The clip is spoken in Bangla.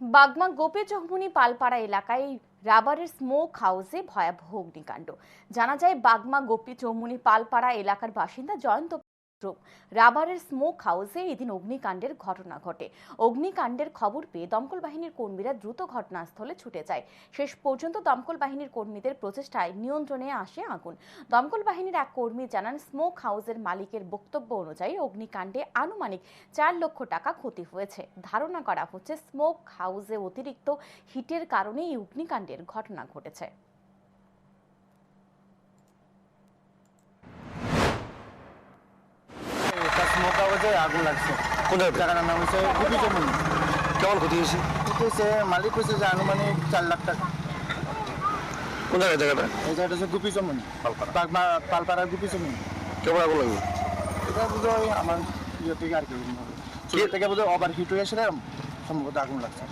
বাগমা গোপে চকমুনি পালপাড়া এলাকায় রাবারের স্মোক হাউসে ভয়াবহ অগ্নিকাণ্ড জানা যায়, বাগমা গোপী চৌমুনি পালপাড়া এলাকার বাসিন্দা জয়ন্ত। রাবারের স্মোক হাউসে এদিন অগ্নিকাণ্ডের ঘটনা ঘটে। অগ্নিকাণ্ডের খবর পেয়ে দমকল বাহিনীর কর্মীরা দ্রুত ঘটনাস্থলে ছুটে যায়। শেষ পর্যন্ত দমকল বাহিনীর কর্মীদের প্রচেষ্টায় নিয়ন্ত্রণে আসে আগুন। দমকল বাহিনীর এক কর্মী জানান স্মোক হাউসের মালিকের বক্তব্য অনুযায়ী অগ্নিকাণ্ডে আনুমানিক চার লক্ষ টাকা ক্ষতি হয়েছে। ধারণা করা হচ্ছে স্মোক হাউসে অতিরিক্ত হিটের কারণে এই অগ্নিকাণ্ডের ঘটনা ঘটেছে। এটা স্মোক আগুন লাগছে। কোথায়? জায়গাটার নাম হচ্ছে গুপি জমুন কেমন ক্ষতি হয়েছে? হচ্ছে মালিক হয়েছে যে আনুমানিক চার লাখ টাকা। কোন জায়গায় জায়গাটা? এই জায়গাটা হচ্ছে গুপি জমুন পালপাড়ার গুপি জমুন কেমন আগুন লাগবে এটা বোধহয় আমার ইয়ে থেকে আর কি। ছোট থেকে বোধহয় ওভার হিট হয়ে সম্ভবত আগুন লাগছে।